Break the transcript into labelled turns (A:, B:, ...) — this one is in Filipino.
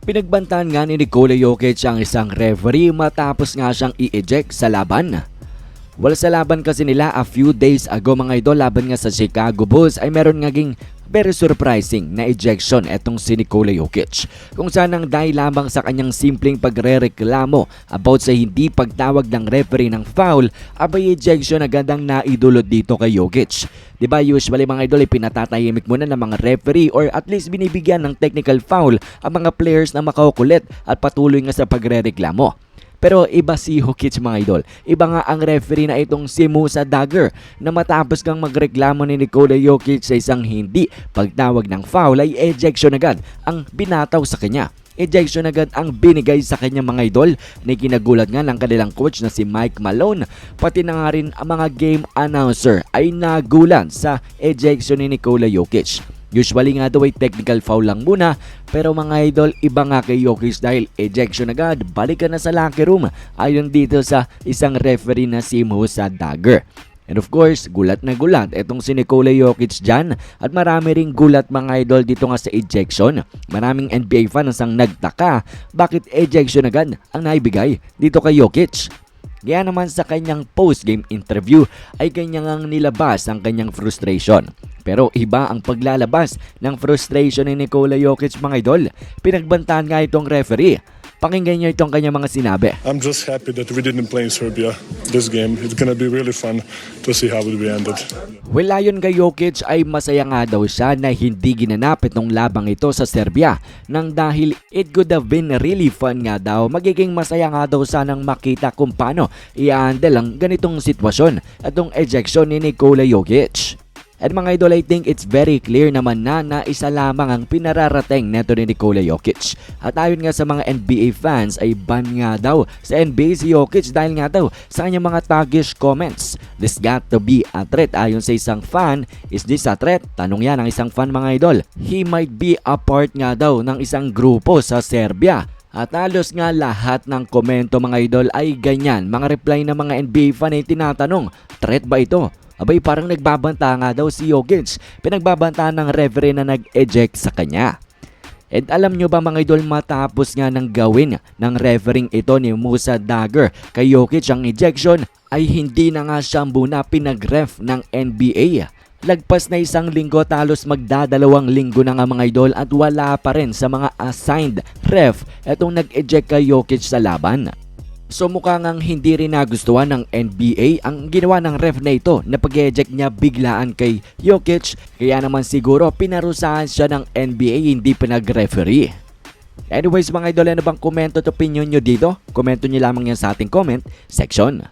A: Pinagbantaan nga ni Nikola Jokic ang isang referee matapos nga siyang i-eject sa laban. Wala sa laban kasi nila a few days ago mga idol laban nga sa Chicago Bulls ay meron ngaging very surprising na ejection etong si Nikola Jokic. Kung saan ang dahil lamang sa kanyang simpleng pagrereklamo about sa hindi pagtawag ng referee ng foul, abay ejection agad ang naidulot dito kay Jokic. 'Di ba usually mga idol ay pinatatahimik muna ng mga referee or at least binibigyan ng technical foul ang mga players na makaukulit at patuloy nga sa pagrereklamo. Pero iba si Jokic mga idol. Iba nga ang referee na itong si Musa Dagger na matapos kang magreklamo ni Nikola Jokic sa isang hindi pagtawag ng foul ay ejection agad ang binataw sa kanya. Ejection agad ang binigay sa kanya mga idol na kinagulat nga ng kanilang coach na si Mike Malone pati na nga rin ang mga game announcer ay nagulat sa ejection ni Nikola Jokic. Usually nga daw ay technical foul lang muna pero mga idol iba nga kay Jokic dahil ejection agad balik ka na sa locker room ayon dito sa isang referee na si Musa Dagger. And of course, gulat na gulat itong si Nikola Jokic dyan at marami ring gulat mga idol dito nga sa ejection. Maraming NBA fans ang nagtaka bakit ejection agad ang naibigay dito kay Jokic. Kaya naman sa kanyang post-game interview ay kanyang ang nilabas ang kanyang frustration. Pero iba ang paglalabas ng frustration ni Nikola Jokic mga idol. Pinagbantaan nga itong referee. Pakinggan niyo itong kanyang mga sinabi.
B: I'm just happy that we didn't play in Serbia this game. It's gonna be really fun to see how it we ended.
A: Well, ayon kay Jokic ay masaya nga daw siya na hindi ginanap itong labang ito sa Serbia nang dahil it could have been really fun nga daw. Magiging masaya nga daw sanang makita kung paano i-handle ang ganitong sitwasyon at ejection ni Nikola Jokic. At mga idol, I think it's very clear naman na na isa lamang ang pinararating neto ni Nikola Jokic. At ayon nga sa mga NBA fans ay ban nga daw sa NBA si Jokic dahil nga daw sa kanyang mga taggish comments. This got to be a threat ayon sa isang fan. Is this a threat? Tanong yan ng isang fan mga idol. He might be a part nga daw ng isang grupo sa Serbia. At halos nga lahat ng komento mga idol ay ganyan. Mga reply ng mga NBA fan ay tinatanong, threat ba ito? Abay parang nagbabanta nga daw si Jokic. Pinagbabantaan ng referee na nag-eject sa kanya. And alam nyo ba mga idol matapos nga ng gawin ng refereeing ito ni Musa Dagger kay Jokic ang ejection ay hindi na nga siya muna pinag-ref ng NBA. Lagpas na isang linggo talos magdadalawang linggo na nga mga idol at wala pa rin sa mga assigned ref etong nag-eject kay Jokic sa laban. So mukha ngang hindi rin nagustuhan ng NBA ang ginawa ng ref na ito na pag-eject niya biglaan kay Jokic kaya naman siguro pinarusahan siya ng NBA hindi pinag-referee. Anyways mga idol, ano bang komento at opinion nyo dito? Komento nyo lamang yan sa ating comment section.